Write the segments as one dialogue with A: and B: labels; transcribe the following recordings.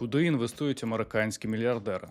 A: Куди інвестують американські мільярдери?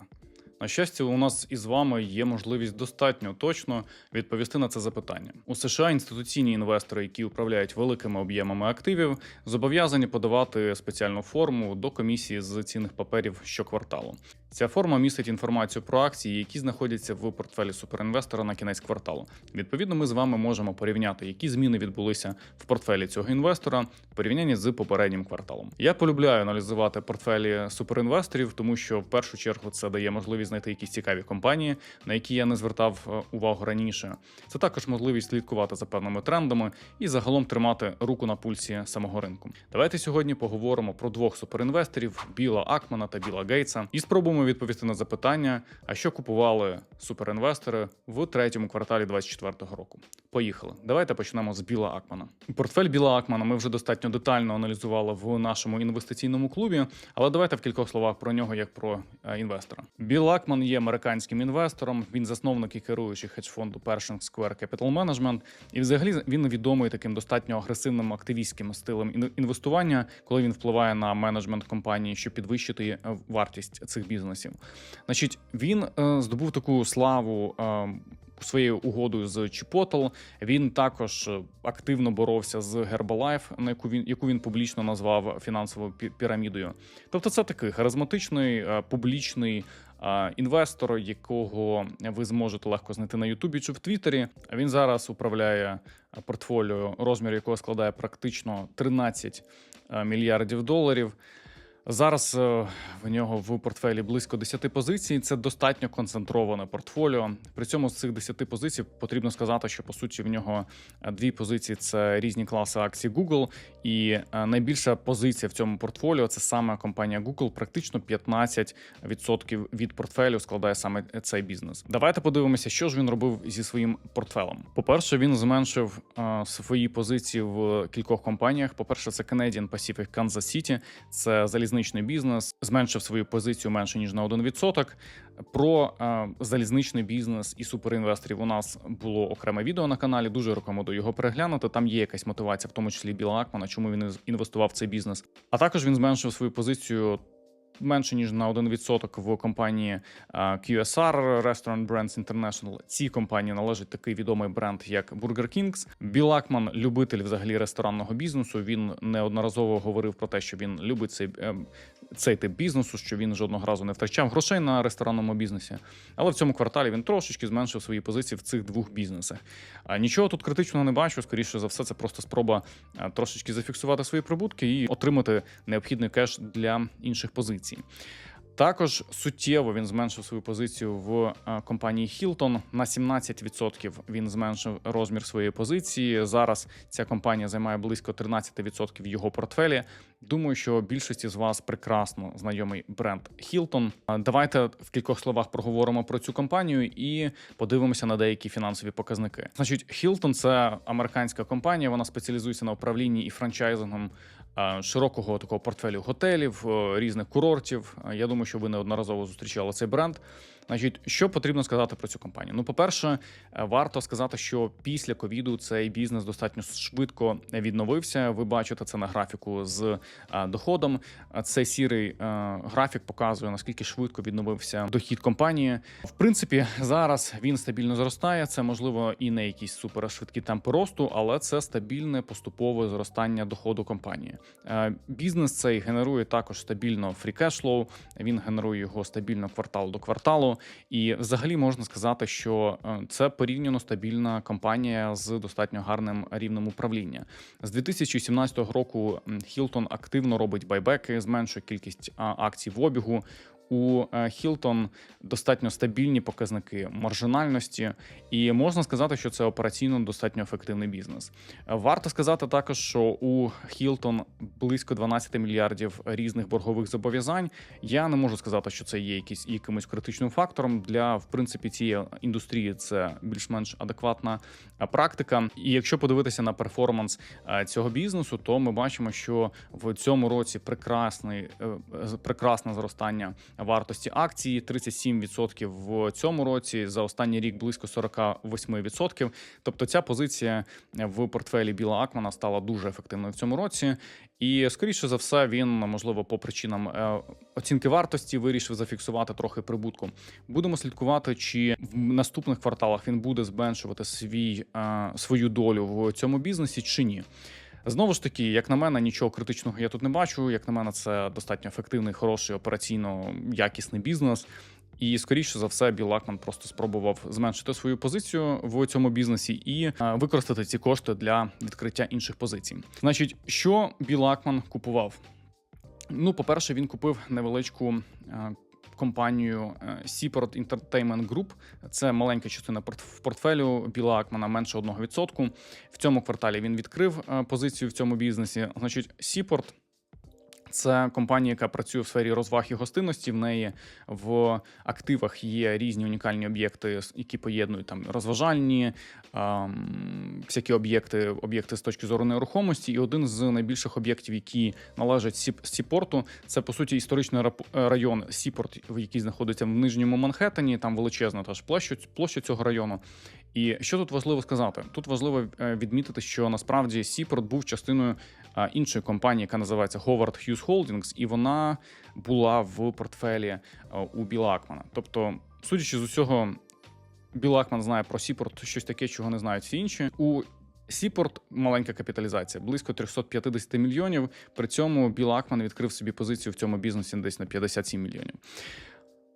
A: На щастя, у нас із вами є можливість достатньо точно відповісти на це запитання. У США інституційні інвестори, які управляють великими об'ємами активів, зобов'язані подавати спеціальну форму до комісії з цінних паперів щокварталу. Ця форма містить інформацію про акції, які знаходяться в портфелі суперінвестора на кінець кварталу. Відповідно, ми з вами можемо порівняти, які зміни відбулися в портфелі цього інвестора в порівнянні з попереднім кварталом. Я полюбляю аналізувати портфелі суперінвесторів, тому що в першу чергу це дає можливість знайти якісь цікаві компанії, на які я не звертав е, увагу раніше. Це також можливість слідкувати за певними трендами і загалом тримати руку на пульсі самого ринку. Давайте сьогодні поговоримо про двох суперінвесторів Біла Акмана та Біла Гейтса і спробуємо відповісти на запитання, а що купували суперінвестори в третьому кварталі 2024 року. Поїхали. Давайте почнемо з Біла Акмана. Портфель Біла Акмана ми вже достатньо детально аналізували в нашому інвестиційному клубі, але давайте в кількох словах про нього як про е, інвестора. Біл Акман є американським інвестором. Він засновник і керуючий хедж-фонду Pershing Square Capital Management. І взагалі він відомий таким достатньо агресивним активістським стилем ін- інвестування, коли він впливає на менеджмент компанії, щоб підвищити е, вартість цих бізнесів. Значить, він е, здобув таку славу. Е, Своєю угодою з Chipotle. Він також е, активно боровся з Herbalife, на яку він яку він публічно назвав фінансовою пі- пірамідою. Тобто, це такий харизматичний, е, публічний е, інвестор, якого ви зможете легко знайти на Ютубі чи в Твіттері. Він зараз управляє портфоліо, розмір якого складає практично 13 е, мільярдів доларів. Зараз е, в нього в портфелі близько 10 позицій. Це достатньо концентроване портфоліо. При цьому з цих 10 позицій потрібно сказати, що по суті в нього е, дві позиції це різні класи акцій Google, і е, найбільша позиція в цьому портфоліо це саме компанія Google. Практично 15% від портфелю складає саме цей бізнес. Давайте подивимося, що ж він робив зі своїм портфелем. По-перше, він зменшив свої позиції в кількох компаніях. По-перше, це Canadian Pacific Kansas City, це залізничний бізнес, зменшив свою позицію менше ніж на 1%. Про е, залізничний бізнес і суперінвесторів у нас було окреме відео на каналі. Дуже рекомендую його переглянути. Там є якась мотивація, в тому числі Біла Акмана, чому він інвестував в цей бізнес. А також він зменшив свою позицію. Менше ніж на 1% в компанії QSR Restaurant Brands International. Цій компанії належить такий відомий бренд, як Burger Kings. Біл Акман, любитель взагалі ресторанного бізнесу. Він неодноразово говорив про те, що він любить цей, ем, цей тип бізнесу, що він жодного разу не втрачав грошей на ресторанному бізнесі. Але в цьому кварталі він трошечки зменшив свої позиції в цих двох бізнесах. Нічого тут критичного не бачу. Скоріше за все, це просто спроба трошечки зафіксувати свої прибутки і отримати необхідний кеш для інших позицій. Також суттєво він зменшив свою позицію в е, компанії Hilton. На 17% він зменшив розмір своєї позиції. Зараз ця компанія займає близько 13% його портфелі. Думаю, що більшості з вас прекрасно знайомий бренд Hilton. Давайте в кількох словах проговоримо про цю компанію і подивимося на деякі фінансові показники. Значить, Hilton – це американська компанія. Вона спеціалізується на управлінні і франчайзингом широкого такого портфелю готелів, е, різних курортів. Я думаю, що ви неодноразово зустрічали цей бренд. Значить, що потрібно сказати про цю компанію? Ну, по-перше, е, варто сказати, що після ковіду цей бізнес достатньо швидко відновився. Ви бачите це на графіку з е, доходом. Цей сірий е, графік показує наскільки швидко відновився дохід компанії. В принципі, зараз він стабільно зростає. Це можливо і не якісь супершвидкі темпи росту, але це стабільне поступове зростання доходу компанії. Бізнес цей генерує також стабільно flow, Він генерує його стабільно квартал до кварталу. І взагалі можна сказати, що е, це порівняно стабільна компанія з достатньо гарним рівнем управління. З 2017 року Хілтон активно робить байбеки, зменшує кількість акцій в обігу. У е, Hilton достатньо стабільні показники маржинальності, і можна сказати, що це операційно достатньо ефективний бізнес. Е, Варто сказати також, що у Hilton близько 12 мільярдів різних боргових зобов'язань. Я не можу сказати, що це є якийсь якимось критичним фактором для в принципі цієї індустрії. Це більш-менш адекватна е, практика. І якщо подивитися на перформанс цього бізнесу, то ми бачимо, що в цьому році прекрасний прекрасне зростання вартості акції, 37% в цьому році. За останній рік близько 48%. Тобто ця позиція в портфелі Біла Акмана стала дуже ефективною в цьому році. І скоріше за все, він можливо по причинам е, оцінки вартості вирішив зафіксувати трохи прибутку. Будемо слідкувати, чи в наступних кварталах він буде зменшувати свій е, свою долю в цьому бізнесі, чи ні. Знову ж таки, як на мене, нічого критичного я тут не бачу. Як на мене, це достатньо ефективний, хороший операційно якісний бізнес. І скоріше за все, Біл Лакман просто спробував зменшити свою позицію в цьому бізнесі і е, використати ці кошти для відкриття інших позицій. Значить, що Біл Лакман купував? Ну, по-перше, він купив невеличку е, компанію е, Seaport Entertainment Group. Це маленька частина в портфелю Біла Акмана менше 1%. В цьому кварталі він відкрив е, позицію в цьому бізнесі. Значить, Seaport це компанія, яка працює в сфері розваг і гостинності. В неї в активах є різні унікальні об'єкти, які поєднують там розважальні ем, всякі об'єкти, об'єкти з точки зору нерухомості. І один з найбільших об'єктів, які належать Сіп- Сіпорту, це по суті історичний е, район Сіпорт, в який знаходиться в нижньому Манхеттені. Там величезна теж площа, площа цього району. І що тут важливо сказати? Тут важливо е, відмітити, що насправді Сіпорт був частиною іншої компанії, яка називається Howard Hughes Holdings, і вона була в портфелі у Біла Акмана. Тобто, судячи з усього, Біл Акман знає про Сіпорт щось таке, чого не знають всі інші. У Сіпорт маленька капіталізація, близько 350 мільйонів. При цьому Біл Акман відкрив собі позицію в цьому бізнесі десь на 57 мільйонів.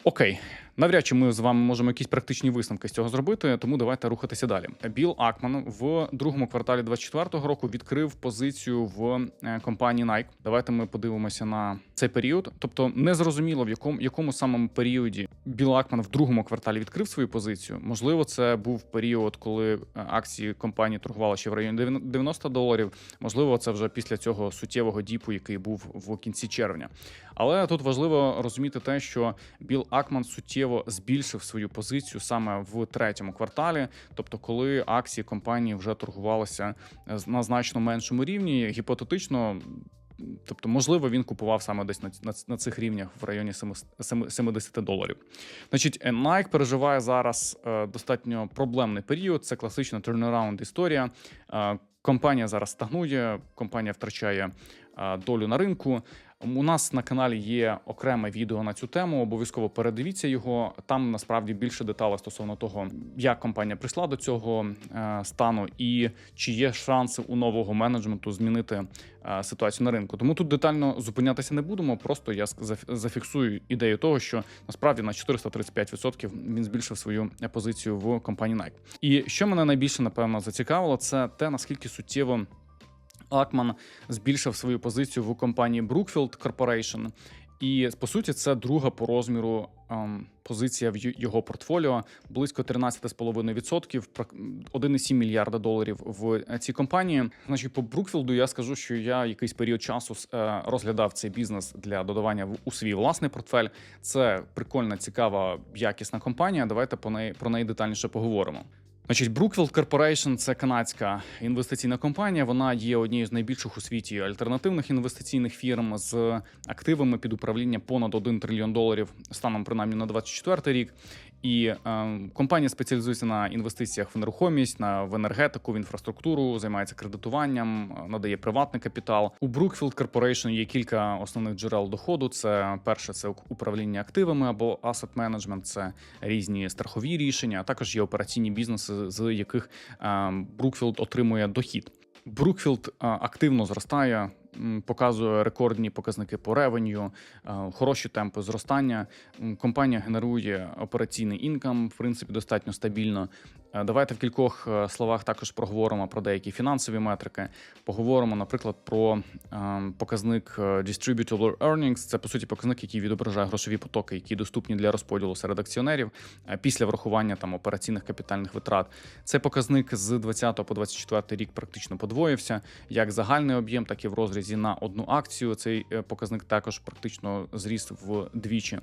A: Окей, навряд чи ми з вами можемо якісь практичні висновки з цього зробити, тому давайте рухатися далі. Біл Акман в другому кварталі 24-го року відкрив позицію в е, компанії Nike. Давайте ми подивимося на цей період. Тобто, не зрозуміло в якому якому самому періоді Біл Акман в другому кварталі відкрив свою позицію. Можливо, це був період, коли е, акції компанії торгували ще в районі 90 доларів. Можливо, це вже після цього суттєвого діпу, який був в кінці червня. Але тут важливо розуміти те, що Біл Акман суттєво збільшив свою позицію саме в третьому кварталі, тобто, коли акції компанії вже торгувалися е, на значно меншому рівні, гіпотетично. Тобто, можливо, він купував саме десь на, на, на цих рівнях в районі 70 доларів. Значить, е, Nike переживає зараз е, достатньо проблемний період. Це класична turnaround історія. Е, компанія зараз стагнує, компанія втрачає е, долю на ринку. У нас на каналі є окреме відео на цю тему. Обов'язково передивіться його. Там насправді більше деталей стосовно того, як компанія прийшла до цього е, стану, і чи є шанси у нового менеджменту змінити е, ситуацію на ринку. Тому тут детально зупинятися не будемо. Просто я заф- зафіксую ідею того, що насправді на 435% він збільшив свою позицію в компанії Nike. І що мене найбільше напевно зацікавило, це те наскільки суттєво. Акман збільшив свою позицію в компанії Brookfield Corporation. І по суті, це друга по розміру ем, позиція в його портфоліо, близько 13,5%, прак- 1,7 мільярда доларів в е, цій компанії. Значить, по Брукфілду я скажу, що я якийсь період часу е, розглядав цей бізнес для додавання у свій власний портфель. Це прикольна, цікава, якісна компанія. Давайте по неї про неї детальніше поговоримо. Значить, Brookfield Corporation – це канадська інвестиційна компанія. Вона є однією з найбільших у світі альтернативних інвестиційних фірм з активами під управління понад 1 трильйон доларів станом принаймні на 24 рік. І е, компанія спеціалізується на інвестиціях в нерухомість, на в енергетику, в інфраструктуру, займається кредитуванням, е, надає приватний капітал. У Brookfield Corporation є кілька основних джерел доходу. Це перше, це управління активами або asset management, це різні страхові рішення. А також є операційні бізнеси, з яких е, Brookfield отримує дохід. Brookfield е, активно зростає, показує рекордні показники по ревеню, е, хороші темпи зростання. Компанія генерує операційний інкам, в принципі, достатньо стабільно. Е, Давайте в кількох е, словах також проговоримо про деякі фінансові метрики. Поговоримо, наприклад, про е, показник Distributable Earnings. Це по суті показник, який відображає грошові потоки, які доступні для розподілу серед акціонерів після врахування там операційних капітальних витрат. Цей показник з 20 по 24 рік практично подвоївся, як загальний об'єм, так і в розрізі на одну акцію. Цей показник також практично зріс вдвічі.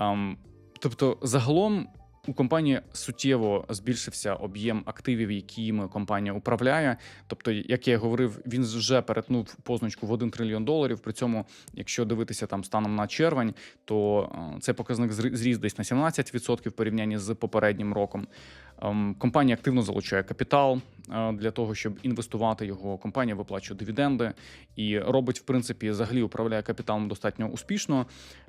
A: Ем, Тобто, загалом У компанії суттєво збільшився об'єм активів, якими компанія управляє. Тобто, як я говорив, він вже перетнув позначку в 1 трильйон доларів. При цьому, якщо дивитися там станом на червень, то е, цей показник зрі- зріс десь на 17% в порівнянні з попереднім роком. Ем, Компанія активно залучає капітал е, для того, щоб інвестувати його. Компанія виплачує дивіденди і робить, в принципі, взагалі управляє капіталом достатньо успішно.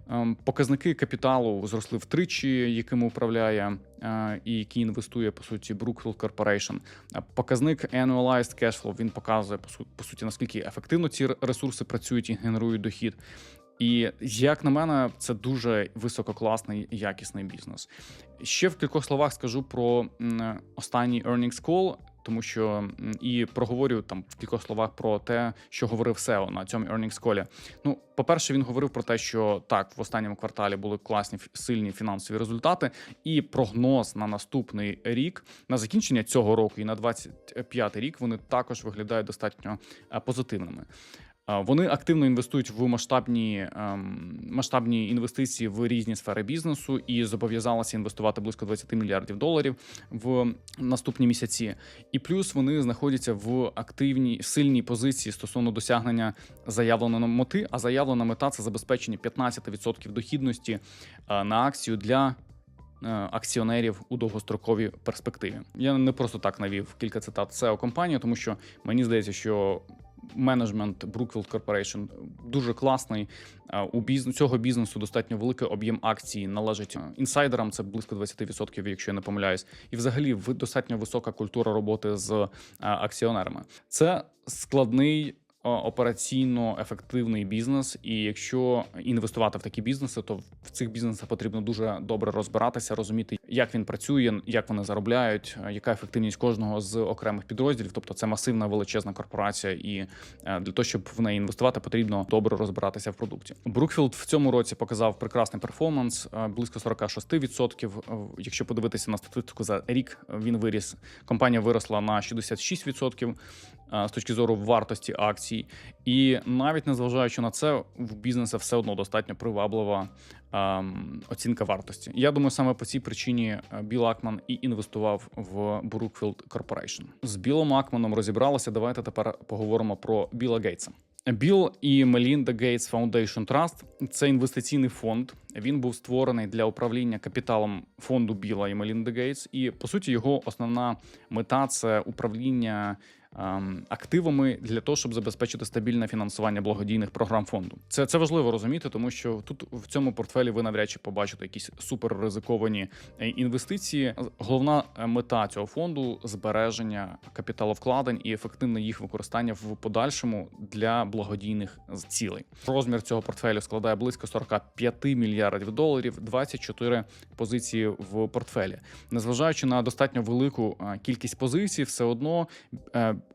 A: Ем, Показники капіталу зросли втричі, якими управляє е, і які інвестує по суті Brookfield Corporation. Е, Показник Annualized Cash Flow, він показує по су- по суті наскільки ефективно ці ресурси працюють і генерують дохід. І як на мене, це дуже висококласний якісний бізнес. Ще в кількох словах скажу про останній earnings call, тому що і проговорю там в кількох словах про те, що говорив SEO на цьому earnings call. Ну, по-перше, він говорив про те, що так, в останньому кварталі були класні сильні фінансові результати, і прогноз на наступний рік, на закінчення цього року і на 25 рік вони також виглядають достатньо е, позитивними. Вони активно інвестують в масштабні ем, масштабні інвестиції в різні сфери бізнесу і зобов'язалися інвестувати близько 20 мільярдів доларів в наступні місяці. І плюс вони знаходяться в активній сильній позиції стосовно досягнення заявленої мети. А заявлена мета це забезпечення 15% дохідності е, на акцію для. е, Акціонерів у довгостроковій перспективі я не просто так навів кілька цитат SEO компанії, тому що мені здається, що менеджмент Brookfield Corporation дуже класний. У бізнес цього бізнесу достатньо великий об'єм акцій належить інсайдерам. Це близько 20%, якщо я не помиляюсь. І взагалі достатньо висока культура роботи з акціонерами. Це складний. Операційно ефективний бізнес, і якщо інвестувати в такі бізнеси, то в цих бізнесах потрібно дуже добре розбиратися, розуміти, як він працює, як вони заробляють, е, яка ефективність кожного з окремих підрозділів. Тобто це масивна величезна корпорація, і е, для того, щоб в неї інвестувати, потрібно добре розбиратися в продукті. Брукфілд в цьому році показав прекрасний перформанс, е, близько 46%. Е, Якщо подивитися на статистику за рік, він виріс. Компанія виросла на 66% е, з точки зору вартості акцій. І навіть незважаючи на це, в бізнесу все одно достатньо приваблива ем, оцінка вартості. Я думаю, саме по цій причині е, Біл Акман і інвестував в Brookfield Corporation. З Білом Акманом розібралися. Давайте тепер поговоримо про Біла Гейтса. Біл і Мелінда Гейтс Foundation Trust – це інвестиційний фонд. Він був створений для управління капіталом фонду Біла і Мелінди Гейтс. І по суті, його основна мета це управління активами для того, щоб забезпечити стабільне фінансування благодійних програм фонду. Це, це важливо розуміти, тому що тут в цьому портфелі ви навряд чи побачите якісь суперризиковані е, інвестиції. Головна е, мета цього фонду збереження капіталовкладень і ефективне їх використання в подальшому для благодійних цілей. Розмір цього портфелю складає близько 45 мільярдів доларів, 24 позиції в портфелі. Незважаючи на достатньо велику е, кількість позицій, все одно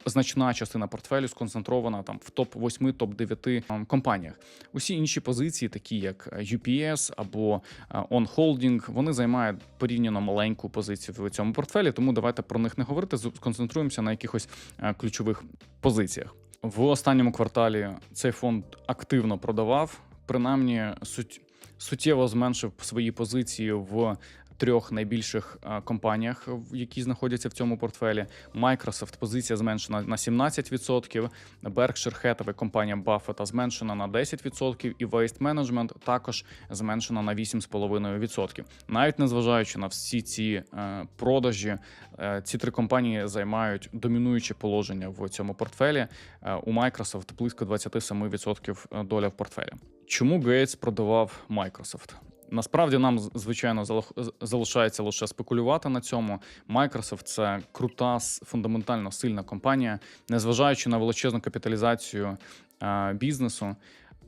A: значна частина портфелю сконцентрована там в топ 8 топ 9 ем, компаніях. Усі інші позиції, такі як е, UPS або е, On Holding, вони займають порівняно маленьку позицію в цьому портфелі. Тому давайте про них не говорити. Сконцентруємося на якихось е, ключових позиціях. В останньому кварталі цей фонд активно продавав, принаймні суть суттєво зменшив свої позиції в трьох найбільших е, компаніях, які знаходяться в цьому портфелі. Microsoft позиція зменшена на 17%, Berkshire Hathaway, компанія Buffett зменшена на 10%, і Waste Management також зменшена на 8,5%. Навіть незважаючи на всі ці е, продажі, е, ці три компанії займають домінуюче положення в цьому портфелі. У Microsoft близько 27% доля в портфелі. Чому Гейтс продавав Microsoft? Насправді нам звичайно залишається лише спекулювати на цьому. Microsoft – це крута, фундаментально сильна компанія, незважаючи на величезну капіталізацію е, бізнесу.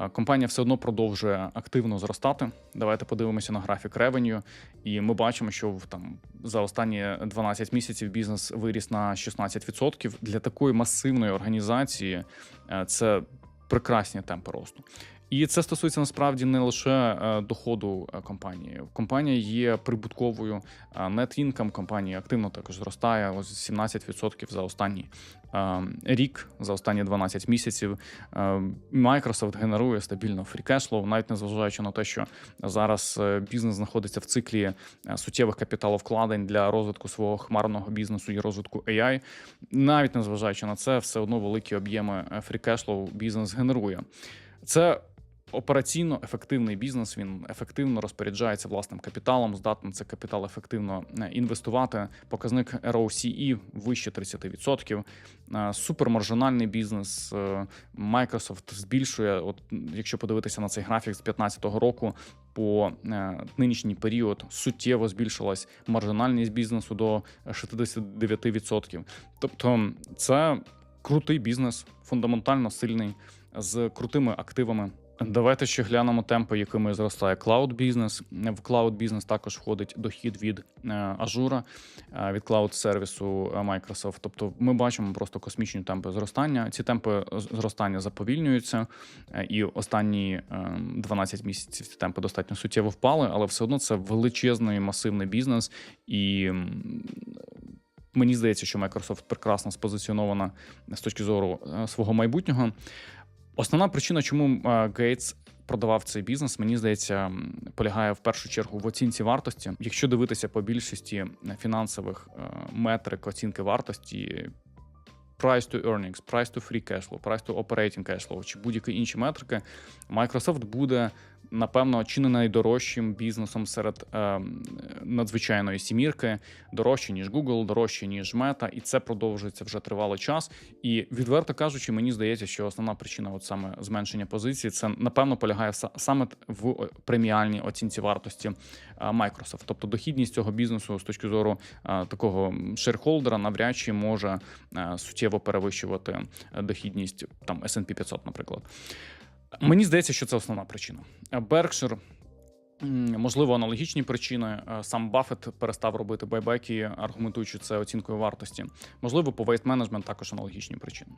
A: е, Компанія все одно продовжує активно зростати. Давайте подивимося на графік ревеню, і ми бачимо, що в там за останні 12 місяців бізнес виріс на 16%. Для такої масивної організації е, це прекрасні темпи росту. І це стосується насправді не лише е, доходу е, компанії. Компанія є прибутковою. е, Net income компанії активно також зростає. Ось 17% за останній рік, за останні 12 місяців. Microsoft генерує стабільно flow, навіть незважаючи на те, що зараз бізнес знаходиться в циклі суттєвих капіталовкладень для розвитку свого хмарного бізнесу і розвитку AI. Навіть незважаючи на це, все одно великі об'єми flow бізнес генерує. Це операційно ефективний бізнес. Він ефективно розпоряджається власним капіталом, здатний це капітал ефективно е, інвестувати. Показник ROCE вище 30%. Е, Супермаржинальний бізнес. Е, Microsoft збільшує, от якщо подивитися на цей графік з 2015 року. По нинішній період суттєво збільшилась маржинальність бізнесу до 69%. Тобто, це крутий бізнес, фундаментально сильний, з крутими активами. Давайте ще глянемо темпи, якими зростає клауд бізнес. В клауд бізнес також входить дохід від е, Ажура, е, від клауд сервісу Microsoft. Тобто ми бачимо просто космічні темпи зростання. Ці темпи зростання заповільнюються, е, і останні е, 12 місяців ці темпи достатньо суттєво впали, але все одно це величезний масивний бізнес і. Мені здається, що Microsoft прекрасно спозиціонована з точки зору е, свого майбутнього. Основна причина, чому е, Гейтс продавав цей бізнес, мені здається, полягає в першу чергу в оцінці вартості. Якщо дивитися по більшості фінансових е, метрик оцінки вартості. Price to earnings, price to free cash flow, price to operating cash flow чи будь-які інші метрики, Microsoft буде напевно чи не найдорожчим бізнесом серед е, надзвичайної сімірки, дорожче ніж Google, дорожче ніж Meta, і це продовжується вже тривалий час. І відверто кажучи, мені здається, що основна причина, от саме зменшення позиції, це напевно полягає саме в преміальній оцінці вартості е, Microsoft. Тобто дохідність цього бізнесу з точки зору е, такого шерхолдера навряд чи може е, суттєво перевищувати е, дохідність там S&P 500, наприклад. Мені здається, що це основна причина. Беркшир Можливо, аналогічні причини. Е, Сам Баффет перестав робити байбеки, аргументуючи це оцінкою вартості. Можливо, по Waste Management також аналогічні причини.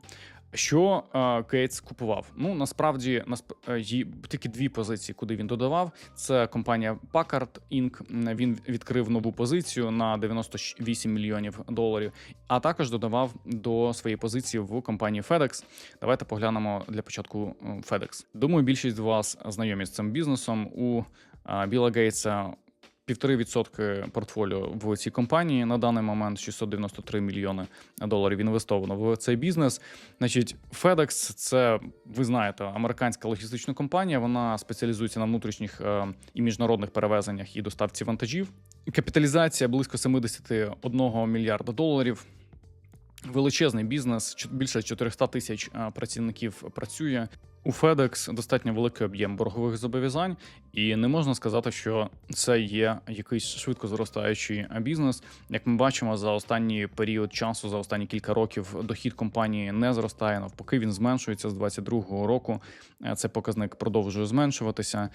A: Що е, Гейтс купував? Ну насправді насп... е, є тільки дві позиції, куди він додавав. Це компанія Packard Inc. Він відкрив нову позицію на 98 мільйонів доларів, а також додавав до своєї позиції в компанії FedEx. Давайте поглянемо для початку е, FedEx. Думаю, більшість з вас знайомі з цим бізнесом. У Біла Гейтса півтори відсотки портфоліо в цій компанії. На даний момент 693 мільйони доларів інвестовано в цей бізнес. Значить, FedEx – це ви знаєте, американська логістична компанія. Вона спеціалізується на внутрішніх е, і міжнародних перевезеннях і доставці вантажів. Капіталізація близько 71 мільярда доларів. Величезний бізнес, більше 400 тисяч е, працівників працює. У FedEx достатньо великий об'єм боргових зобов'язань, і не можна сказати, що це є якийсь швидко зростаючий бізнес. Як ми бачимо, за останній період часу, за останні кілька років, дохід компанії не зростає. Навпаки, він зменшується з 22-го року. Е, Цей показник продовжує зменшуватися.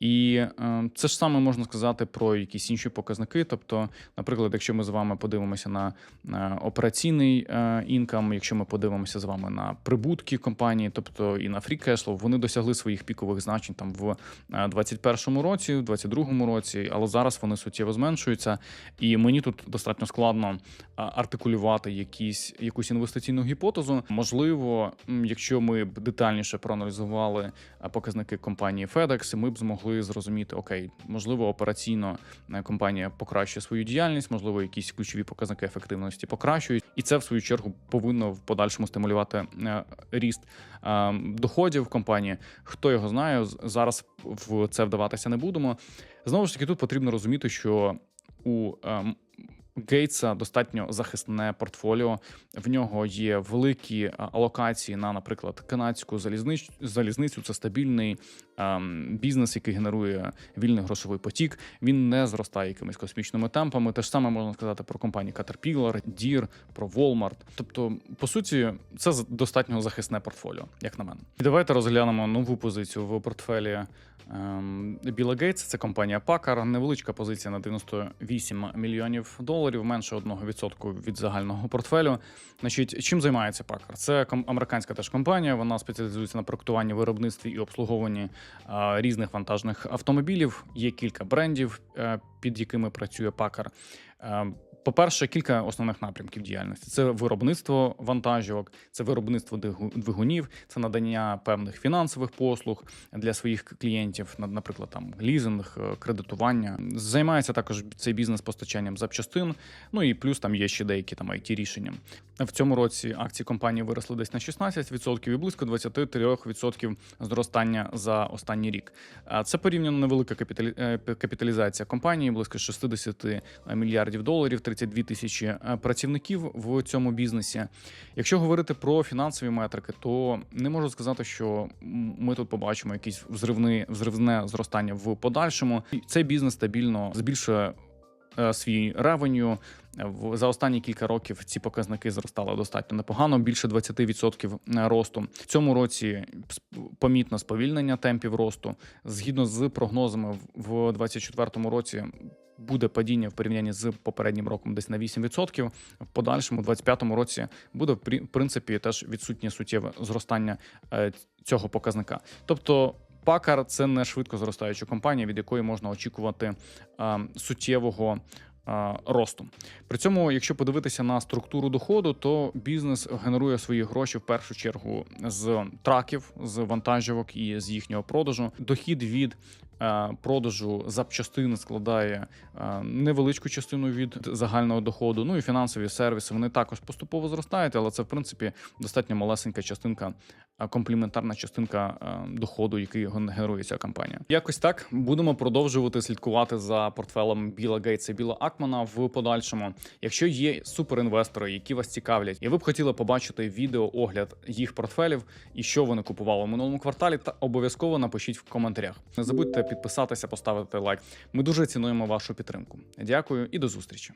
A: І е, це ж саме можна сказати про якісь інші показники. Тобто, наприклад, якщо ми з вами подивимося на е, операційний інкам, якщо ми подивимося з вами на прибутки компанії, тобто і на free flow, вони досягли своїх пікових значень там в е, 21-му році, в 22-му році, але зараз вони суттєво зменшуються. І мені тут достатньо складно е, артикулювати якісь якусь інвестиційну гіпотезу. Можливо, якщо ми б детальніше проаналізували е, показники компанії FedEx, ми б змогли зрозуміти, окей, можливо, операційно е, компанія покращує свою діяльність, можливо, якісь ключові показники ефективності покращують, і це в свою чергу повинно в подальшому стимулювати е, ріст е, доходів компанії. Хто його знає, зараз в це вдаватися не будемо. Знову ж таки, тут потрібно розуміти, що у ем, Гейтса достатньо захисне портфоліо. В нього є великі алокації на, наприклад, канадську залізницю. залізницю. Це стабільний бізнес, який генерує вільний грошовий потік. Він не зростає якимись космічними темпами. Те ж саме можна сказати про компанії Caterpillar, Deere, про Walmart. Тобто, по суті, це достатньо захисне портфоліо, як на мене. І давайте розглянемо нову позицію в портфелі Ем, Біла Гейтс це компанія Packard, невеличка позиція на 98 мільйонів доларів, менше 1% від загального портфелю. Значить, чим займається Packard? Це американська теж компанія. Вона спеціалізується на проектуванні, виробництві і обслуговуванні різних вантажних автомобілів. Є кілька брендів, е, під якими працює Packard. По-перше, кілька основних напрямків діяльності: це виробництво вантажівок, це виробництво двигунів, це надання певних фінансових послуг для своїх клієнтів, на- наприклад, там лізинг, е, кредитування. Займається також цей бізнес постачанням запчастин. Ну і плюс там є ще деякі там it рішення. В цьому році акції компанії виросли десь на 16% і близько 23% зростання за останній рік. Це порівняно невелика е, капіталізація компанії, близько 60 мільярдів доларів, 32 тисячі е, працівників в цьому бізнесі. Якщо говорити про фінансові метрики, то не можу сказати, що ми тут побачимо якісь взривне, взривне зростання в подальшому. Цей бізнес стабільно збільшує е, свій ревеню. За останні кілька років ці показники зростали достатньо непогано, більше 20% росту. В цьому році помітно сповільнення темпів росту. Згідно з прогнозами, в 2024 році буде падіння в порівнянні з попереднім роком десь на 8%. В подальшому, в 2025 році, буде в принципі теж відсутнє суттєве зростання е, цього показника. Тобто. Пакар це не швидко зростаюча компанія, від якої можна очікувати е, суттєвого е, росту. При цьому, якщо подивитися на структуру доходу, то бізнес генерує свої гроші в першу чергу з траків, з вантажівок і з їхнього продажу. Дохід від е, продажу запчастин складає е, невеличку частину від загального доходу. Ну і фінансові сервіси вони також поступово зростають, але це в принципі достатньо малесенька частинка, комплементарна частинка е, доходу, який ген- генерує ця компанія. Якось так будемо продовжувати слідкувати за портфелем Біла Гейтса і Біла Акмана в подальшому. Якщо є суперінвестори, які вас цікавлять, і ви б хотіли побачити відео огляд їх портфелів і що вони купували в минулому кварталі, та обов'язково напишіть в коментарях. Не забудьте підписатися, поставити лайк. Ми дуже цінуємо вашу підтримку. Дякую і до зустрічі.